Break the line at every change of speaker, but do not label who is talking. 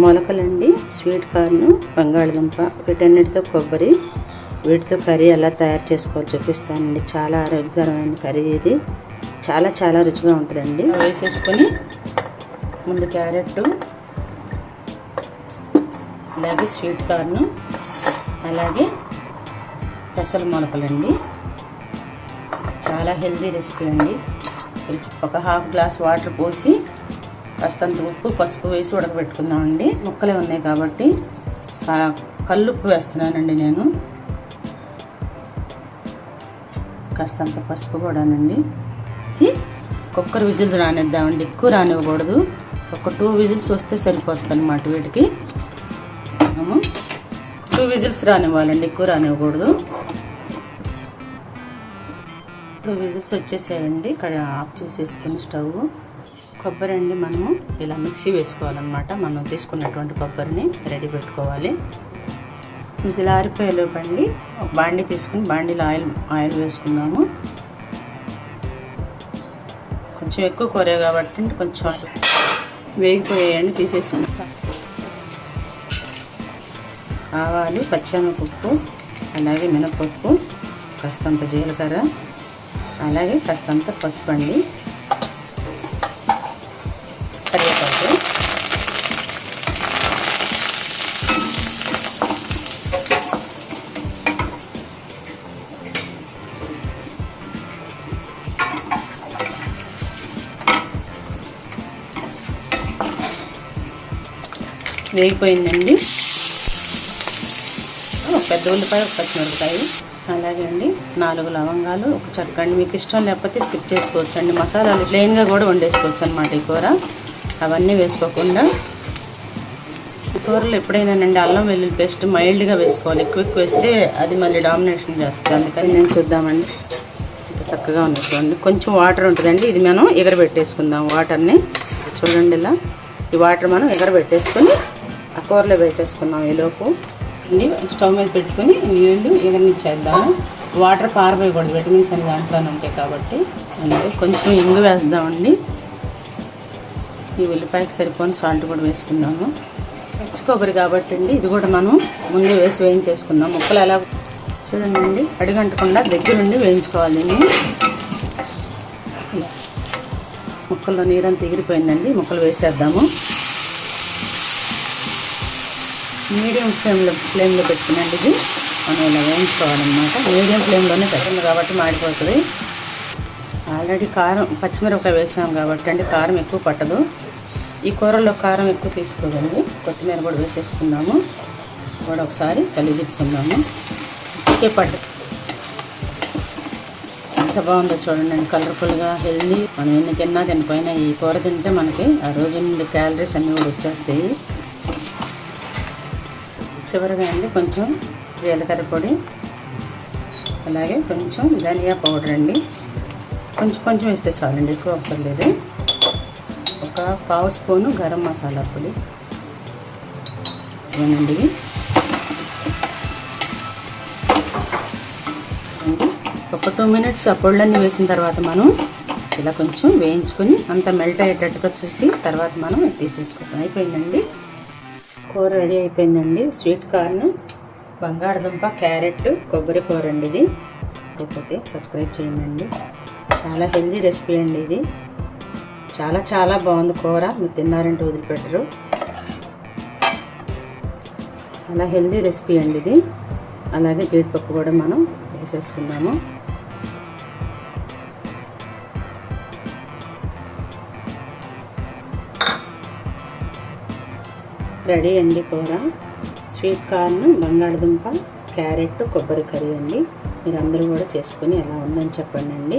మొలకలండి sweet corn బంగాళదుంప వీటన్నిటితో కొబ్బరి వీటితో కర్రీ ఎలా తయారు చేసుకోవాలి చూపిస్తానండి. చాలా ఆరోగ్యకరమైన కర్రీ ఇది. చాలా చాలా రుచిగా ఉంటుందండి. వేసేసుకొని ముందు క్యారెట్ అలాగే స్వీట్ కార్న్ అలాగే పెసల మొలకలండి. చాలా హెల్తీ రెసిపీ అండి. ఒక హాఫ్ గ్లాస్ వాటర్ పోసి కాస్తంత ఉప్పు పసుపు వేసి ఉడకబెట్టుకుందామండి. ముక్కలే ఉన్నాయి కాబట్టి సా- కల్లుప్పు వేస్తున్నానండి నేను. కాస్తంత పసుపు కూడానండి. కుక్కర్ విజిల్ రానిద్దామండి. ఎక్కువ రానివ్వకూడదు. ఒక టూ విజిల్స్ వస్తే సరిపోతుంది అనమాట వీటికి. మనము టూ విజిల్స్ రానివ్వాలండి. ఎక్కువ రానివ్వకూడదు. Two whistles వచ్చేసాయండి. ఇక్కడ ఆఫ్ చేసేసుకుని స్టవ్. కొబ్బరి అండి మనము ఇలా మిక్సీ వేసుకోవాలన్నమాట. మనం తీసుకున్నటువంటి కొబ్బరిని రెడీ పెట్టుకోవాలి. విజిల్ ఆరిపోయేలోపండి ఒక బాండి తీసుకుని బాండీలో ఆయిల్ ఆయిల్ వేసుకుందాము. కొంచెం ఎక్కువ కూర కాబట్టి కొంచెం వేగిపోయాయండి తీసేసుకుంటాం ఆవాలు పచ్చెనపప్పు అలాగే మినపప్పు కాస్తంత జీలకర్ర అలాగే కాస్తంత పసుపు అండి కరివేపాకు వేగిపోయిందండి. ఒక పెద్ద ఉల్లిపాయ ఒక పచ్చిమిరపకాయ అలాగే అండి నాలుగు లవంగాలు ఒక చెక్క అండి మీకు ఇష్టం లేకపోతే స్కిప్ చేసుకోవచ్చు అండి మసాలాలు ప్లెయిన్గా కూడా వండేసుకోవచ్చు అనమాట ఈ కూర. అవన్నీ వేసుకోకుండా కూరలు ఎప్పుడైనానండి అల్లం వెల్లుల్లి పేస్ట్ మైల్డ్గా వేసుకోవాలి. ఎక్కువ ఎక్కువ వేస్తే అది మళ్ళీ డామినేషన్ చేస్తుంది. అందుకని నేను చూద్దామండి. చక్కగా ఉంది చూడండి. కొంచెం వాటర్ ఉంటుందండి. ఇది మనం ఎగరబెట్టేసుకుందాం వాటర్ని. చూడండి ఇలా. ఈ వాటర్ మనం ఎగరబెట్టేసుకొని ఆ కూరలో వేసేసుకుందాం ఈలోపు. స్టవ్ మీద పెట్టుకుని నీళ్ళు ఎగరనిచ్చేద్దాము. వాటర్ పారబోయకూడదు. విటమిన్స్ అని దాంట్లో ఉంటాయి కాబట్టి. అండి కొంచెం ఇంగు వేద్దామండి ఈ ఉల్లిపాయకి సరిపోని సాల్ట్ కూడా వేసుకుందాము. పచ్చి కొబ్బరి కాబట్టి అండి ఇది కూడా మనం ముందే వేసి వేయించేసుకుందాం. ముక్కలు ఎలా చూడండి అడిగంటకుండా దగ్గరుండి వేయించుకోవాలి దీన్ని ముక్కల్లో నీరంతా ఎగిరిపోయిందండి ముక్కలు వేసేద్దాము. మీడియం ఫ్లేమ్లో ఫ్లేమ్లో పెట్టుకునండి ఇది. మనం ఇలా వేయించుకోవాలన్నమాట. మీడియం ఫ్లేమ్లోనే పెట్టండి కాబట్టి మాడిపోతుంది. ఆల్రెడీ కారం పచ్చిమిరపకాయ వేసాం కాబట్టి అండి కారం ఎక్కువ పట్టదు. ఈ కూరలో కారం ఎక్కువ తీసుకోదండి. కొత్తిమీర కూడా వేసేసుకుందాము. కూడా ఒకసారి కలిగి తిప్పుకుందాము సేపట్టు ఎంత బాగుందో చూడండి అండి. కలర్ఫుల్గా హెల్దీ. మనం ఎన్ని తిన్నా తినపోయినా ఈ కూర తింటే మనకి ఆ రోజు నుండి క్యాలరీస్ అన్నీ కూడా వచ్చేస్తాయి. చివరిగా అండి కొంచెం జీలకర్ర పొడి. అలాగే కొంచెం ధనియా పౌడర్ అండి. కొంచెం కొంచెం వేస్తే చాలండి ఎక్కువ అవసరం లేదు. ఒక పావు స్పూను గరం మసాలా పొడి. ఇవ్వనండి. ఒక టూ మినిట్స్ ఆ పొళ్ళన్నీ వేసిన తర్వాత మనం ఇలా కొంచెం వేయించుకొని అంత మెల్ట్ అయ్యేటట్టుగా చూసి తర్వాత మనం తీసేసుకుంటాం అయిపోయిందండి? కూర రెడీ అయిపోయిందండి. స్వీట్ కార్న్ బంగాళదుంప క్యారెట్ కొబ్బరి కూర అండి ఇది. లేకపోతే సబ్స్క్రైబ్ చేయండి. చాలా హెల్దీ రెసిపీ అండి ఇది. చాలా చాలా బాగుంది కూర. మీరు తిన్నారంటే వదిలిపెట్టరు. చాలా హెల్దీ రెసిపీ అండి ఇది. అలాగే జీడిపప్పు కూడా మనం వేసేసుకున్నాము రెడీ అండి కూర. స్వీట్ కార్న్ బంగాళదుంప క్యారెట్ కొబ్బరి కర్రీ అండి. మీరు అందరూ కూడా చేసుకుని ఎలా ఉందని చెప్పండి అండి